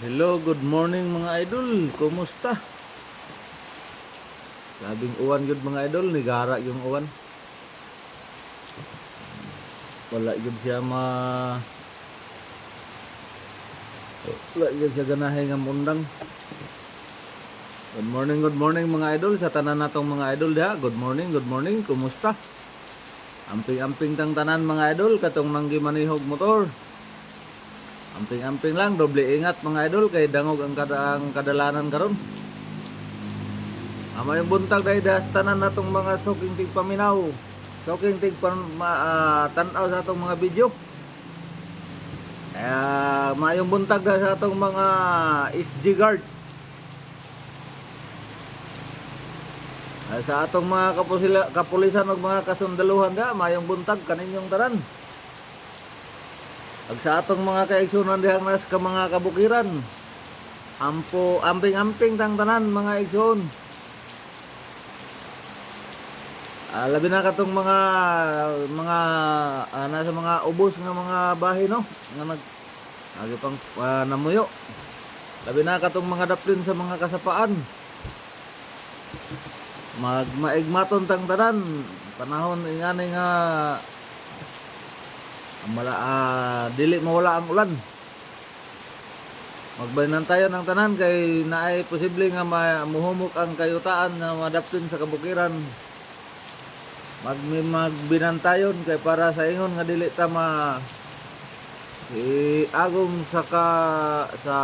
Hello, good morning mga idol. Kumusta? Labing uwan yun mga idol, nigara yung uwan. Wala yun siya ma... Wala yun siya ganahe nga mundang. Good morning, good morning mga idol. Sa tanan natong mga idol diha. Good morning, good morning. Kumusta? Amping-amping tang tanan mga idol. Katong nanggi manihog motor. Amping-amping lang, doble ingat mga idol kay dangog ang, kada, ang kadalanan karon. Ama yung buntag dahil das tanan natong mga soking tig paminaw. Soking tig pan, ma, ah, tanaw sa atong mga video. Kaya mayong buntag dahil sa atong mga SG guard. Sa atong mga kapusila, kapulisan ug mga kasundaluhan da, mayong buntag kaninyong tanan. Ag sa atong mga kaigsunan dihang nas ka mga kabukiran. Ampo amping-amping tang tanan mga igsoon. Ah, labi na katong mga mga ah, nasa mga ubos nga mga bahay no nga nag agi pang ah, namuyo. Labi na katong mga daplin sa mga kasapaan. Mag maigmaton tang tanan panahon ingani nga mala ah, dili mawala ang ulan. Magbayanan tayo ng tanan kay naay posible nga ma- muhumok ang kayutaan nga madaptin sa kabukiran. Mag magbinantayon kay para sa ingon nga dili ta ma i agom sa ka sa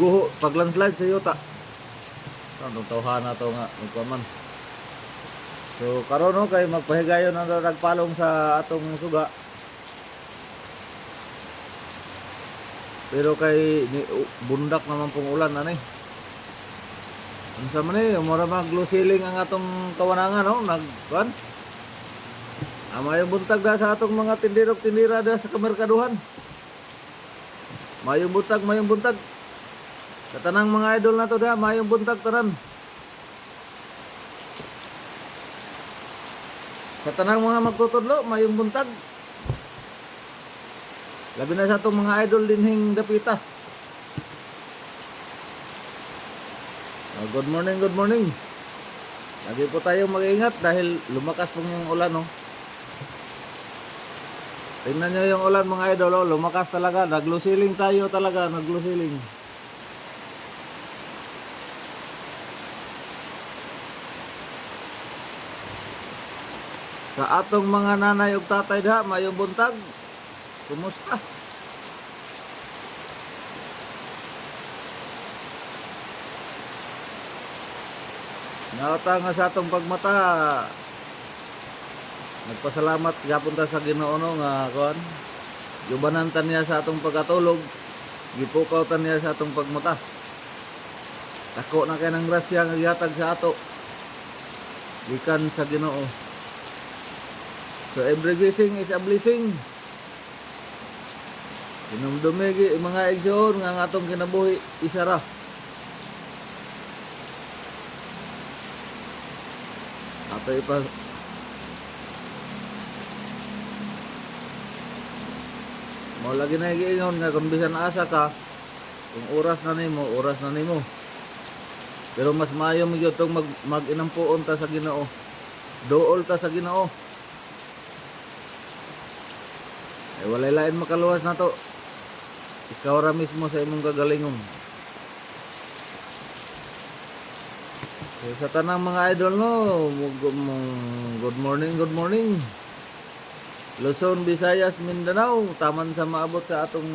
guho pag landslide sa yuta. Tawhan na to nga magpaman. So karon no kay magpahigayon ang tagpalong sa atong suga. Pero kay ni, bundak naman pong ulan ani. Unsa man ni mura mag ceiling ang atong kawanangan no nag kuan. Ama yung buntag da sa atong mga tindirok tindira da sa kamerkaduhan. Mayong buntag, mayong buntag. Sa tanang mga idol na to da, mayong buntag tanan. Sa tanang mga magtutudlo, mayong buntag. Labi na sa itong mga idol dinhing dapita. Oh, good morning, good morning. Lagi po tayo mag-ingat dahil lumakas pong yung ulan, no? Tingnan nyo yung ulan mga idol, oh, lumakas talaga. Naglusiling tayo talaga, naglusiling. Sa atong mga nanay ug tatay diha, mayong buntag. Kumusta? Nauta nga sa atong pagmata. Nagpasalamat gyapon ta sa Ginoo no nga kon. Yubanan ta niya sa atong pagkatulog. Gipukaw ta niya sa atong pagmata. Tako na kay ng grasya nga gihatag sa ato. Gikan sa Ginoo. So every blessing is a blessing. Dinumdumigi mga igsoon nga ang atong kinabuhi isara. Ato ipa Mo lagi na giingon nga kung bisan asa ka kung oras na nimo, oras na nimo. Pero mas maayo mo gyud tong mag mag-inampuon ta sa Ginoo. Dool ta sa Ginoo. Ay walay lain makaluwas na to. Ikaw ra mismo sa imong kagalingon. So, sa tanang mga idol no, good morning, good morning. Luzon, Visayas, Mindanao, taman sa maabot sa atong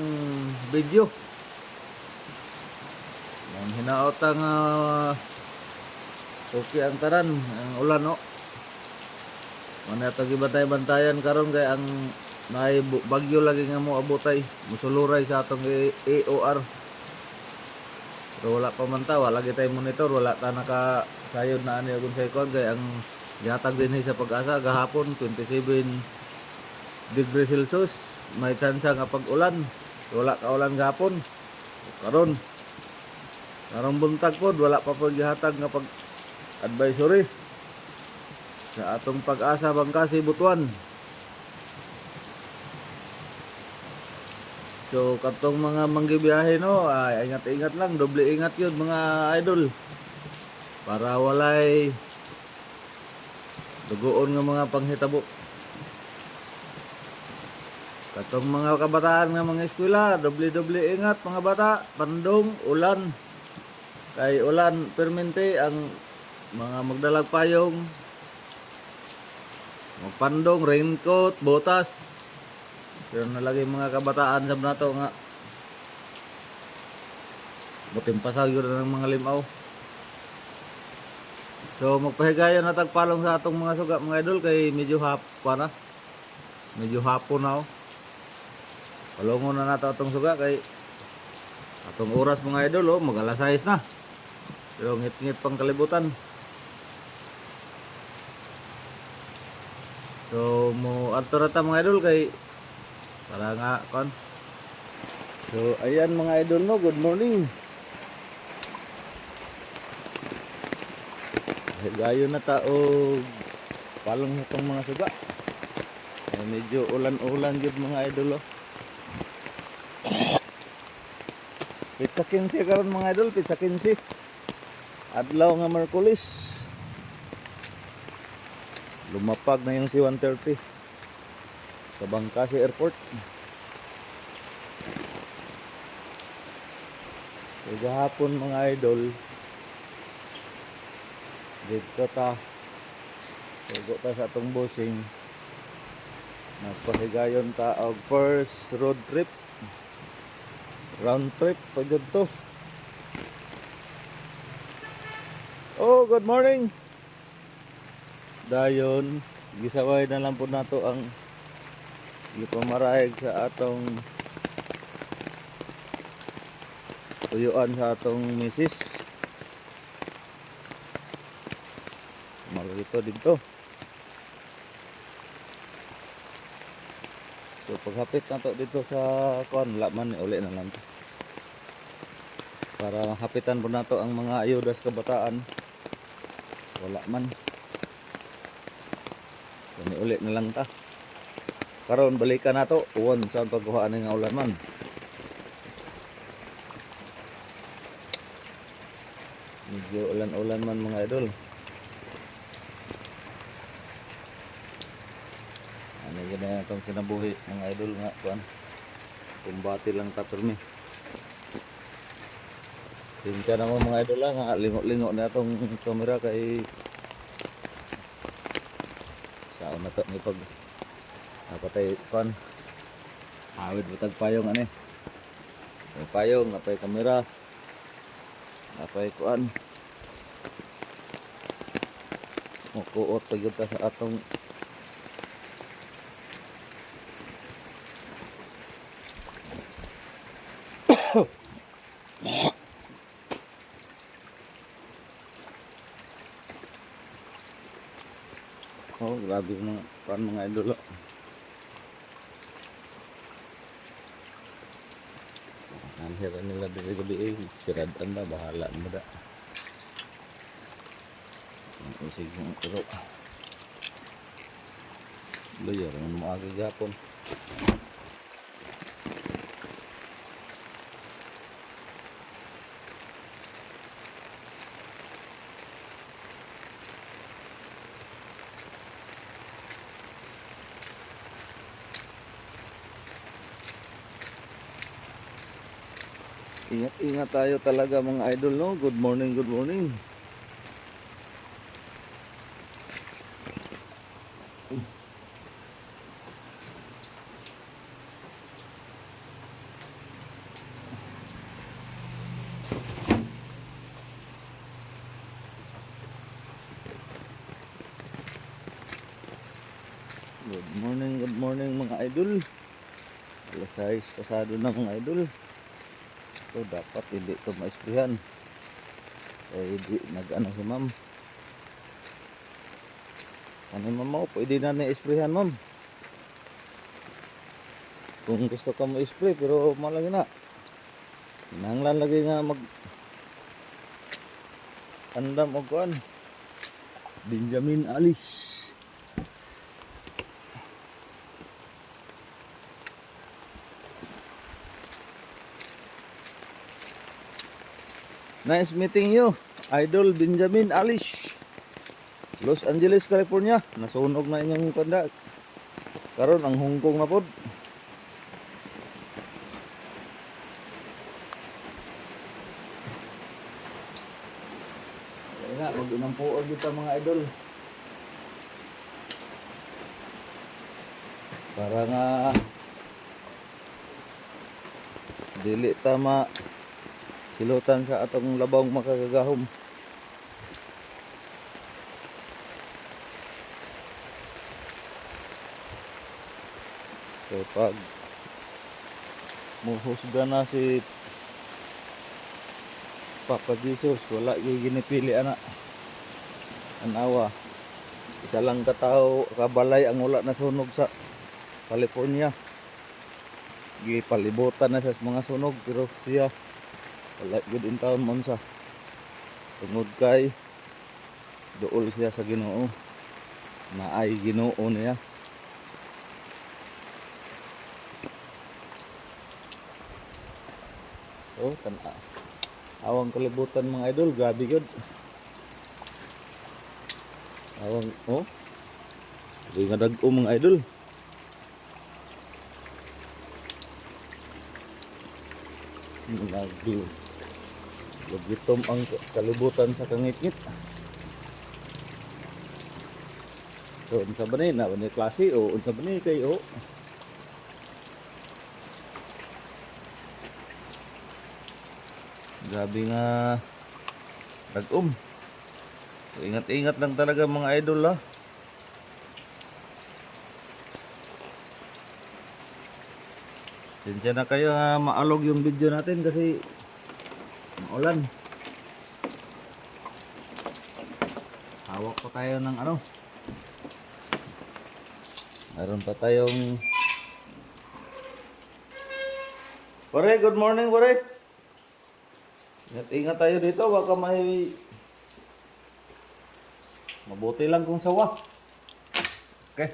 video. Ang hinaot ang ah, okay ang taran, ang ulan no. Mana ito gibantay-bantayan karon kay ang bu- bagyo lagi nga mo abotay, musuluray sa atong AOR. Pero wala pa man ta, wala tayo monitor, wala ta naka sayod na ani agon sa ikon kay ang gihatag din sa pag-asa gahapon 27 degree Celsius. May tsansa nga pag-ulan. Wala ka ulan gahapon. Karon karong buntag pod wala pa pod gihatag nga pag advisory sa atong pag-asa Bangkasi Butuan. So katong mga manggibiyahe no, ay ingat-ingat lang, doble ingat 'yun mga idol. Para walay dugoon nga mga panghitabo. Katong mga kabataan nga mga eskwela, doble-doble ingat mga bata, pandong, ulan. Kay ulan permente ang mga magdalag payong, magpandong, raincoat, botas. Pero nalagay mga kabataan sa nato nga butim pasag yun ng mga limaw. So magpahigayon na tagpalong sa atong mga suga mga idol kay medyo hap pa na. Medyo hapon na oh. Palungon na nato atong suga kay atong oras mga idol oh, mag alas 6 na. Pero ngit-ngit pang kalibutan. So mo adto ra ta mga idol kay para nga kon. So ayan mga idol no, good morning. Gayo na ta og palong na tong mga suga. Eh, medyo ulan-ulan jud mga idol oh. Pizza 15 karon mga idol, pizza 15. Adlaw nga Merkulis. Lumapag na yung C-130 sa Bangkasi Airport. So, hapon mga idol, dito ta, tugo ta sa atong busing. Nagpahigayon ta og first road trip round trip pa dyan to oh good morning dayon gisaway na lang po nato ang gipamaraig sa atong tuyuan sa atong misis. Marito dito. So paghapit na to dito sa kuan laman uli na lang. To para mahapitan po nato ang mga ayudas kabataan. Wala man. Kani uli na lang ta karon balikan nato uwan sa pagkuhaan nga ulan man? Medyo ulan-ulan man mga idol. Ano yun na itong kinabuhi mga idol nga kuan kumbati lang ta permi Sinsya na mo mga idol lang, ha, lingo-lingo na itong camera kay sao na to ni pag napatay kon awid butag payong ani. Yung payong napay kamera. Napay kuan mukuot pa gyud ta sa atong Oh, grabe mga kuan mga idol. Oh. Ang hira nila dito gabi eh. Siradan na, bahala mo da. Ang usig ng iro. Layar, ang maaga gapon. Ingat-ingat tayo talaga mga idol no. Good morning, good morning. Good morning, good morning mga idol. Alas 6 pasado na mga idol. So dapat hindi ito maisprihan. Eh hindi nag-ano si ma'am. Ano ma'am mo? Pwede na na-isprihan ma'am. Kung gusto ka mo spray pero malagi na. Nanglan lagi nga mag andam og kuan. Benjamin Alice. Nice meeting you, Idol Benjamin Alish. Los Angeles, California. Nasunog na inyong kanda. Karon ang Hong Kong na pod. Kaya nga, mag-inampuan dito mga idol. Para nga dili tama silutan sa atong labawng makagagahom. So pag muhusga na si Papa Jesus, wala yung ginipili anak. Anawa. Isa lang katao, kabalay ang wala nasunog sa California. Gipalibutan na sa mga sunog pero siya wala good in town man sa tungod kay dool siya sa Ginoo. Naay Ginoo niya. Oh tan awang kalibutan mga idol. Gabi gyud awang oh. Di nga dag mga idol. Lagi. Lagitom ang kalibutan sa kangit-ngit. So, unsa ba? Na ni klase o unsa ba ni kay o? Grabe nga nag-um. So, ingat-ingat lang talaga mga idol ha. Sensya na kayo ha, maalog yung video natin kasi maulan. Hawak pa tayo ng ano. Meron pa tayong Pare, good morning, pare. Ingat, ingat tayo dito, baka may mabuti lang kung sawa. Okay.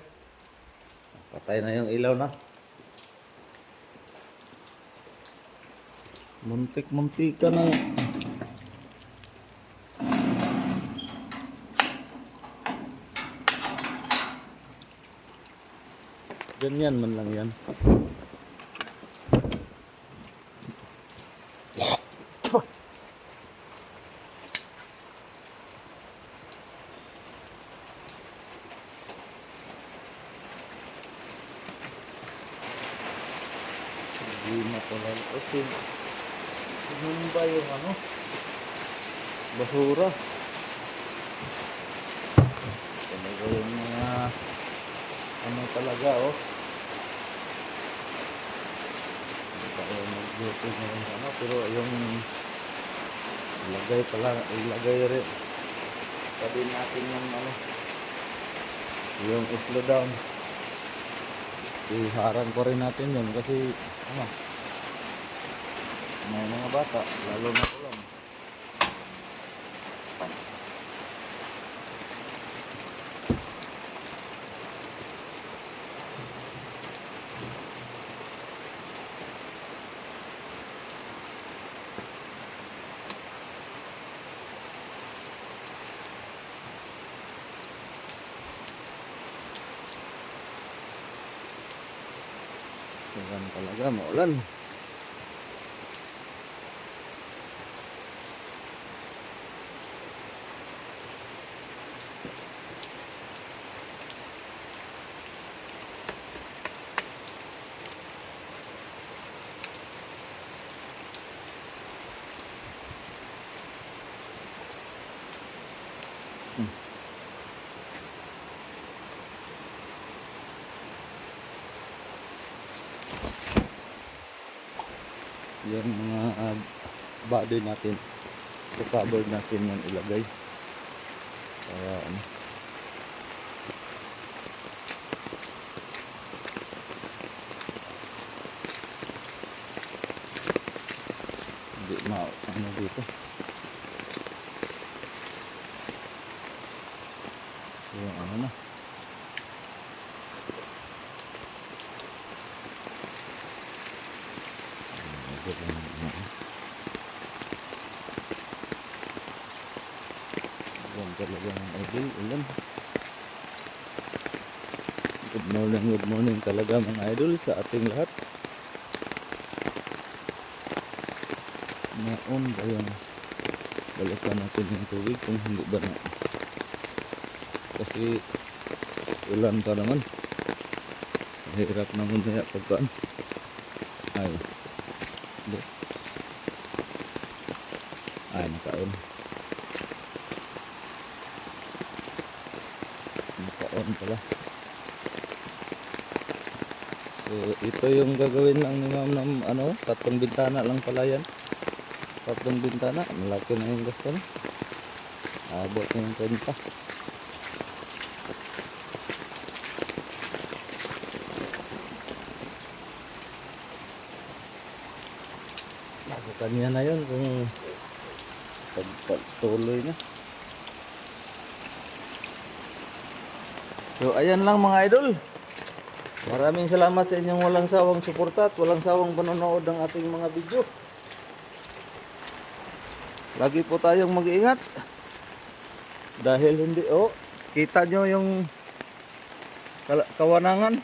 Patay na yung ilaw na. Muntik-muntika na. Ganyan man lang yan. Hindi na pala. Okay. Ano ba yung ano? Basura. Talaga yung mga ano talaga oh. Hindi tayo mag-duty ngayon ano. Pero yung ilagay pala, ilagay rin. Sabi natin yung ano. Yung slow down. Iharang ko rin natin yun kasi ano may mga bata, lalo na Ganun talaga, maulan. Yung mga uh, natin so cover natin yung ilagay. Para ano. Hindi ma ano dito. So yung ano na morning talaga mga idol sa ating lahat. Naon ba yung balikan natin yung tubig kung hindi ba na kasi ulan pa naman. Hirap naman kaya pagkaan. Ay ay nakaon. Nakaon pala so ito yung gagawin lang ni ma'am ng ano tatlong bintana lang pala yan tatlong bintana malaki na yung gasto na abot na yung 30 Nasa kanya na yun kung pagpatuloy na. So ayan lang mga idol. Maraming salamat sa inyong walang sawang suporta at walang sawang panonood ng ating mga video. Lagi po tayong mag-iingat. Dahil hindi, oh, kita nyo yung kawanangan.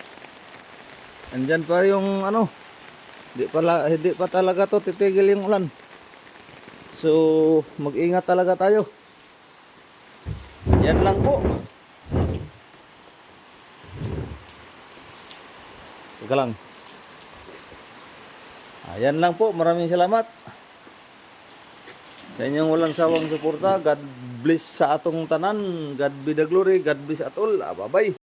Andyan pa yung ano, hindi pala hindi pa talaga to titigil yung ulan. So, mag-ingat talaga tayo. Yan lang po. Teka lang. Ayan lang po. Maraming salamat. Sa inyong walang sawang suporta. God bless sa atong tanan. God be the glory. God bless at all. Bye-bye.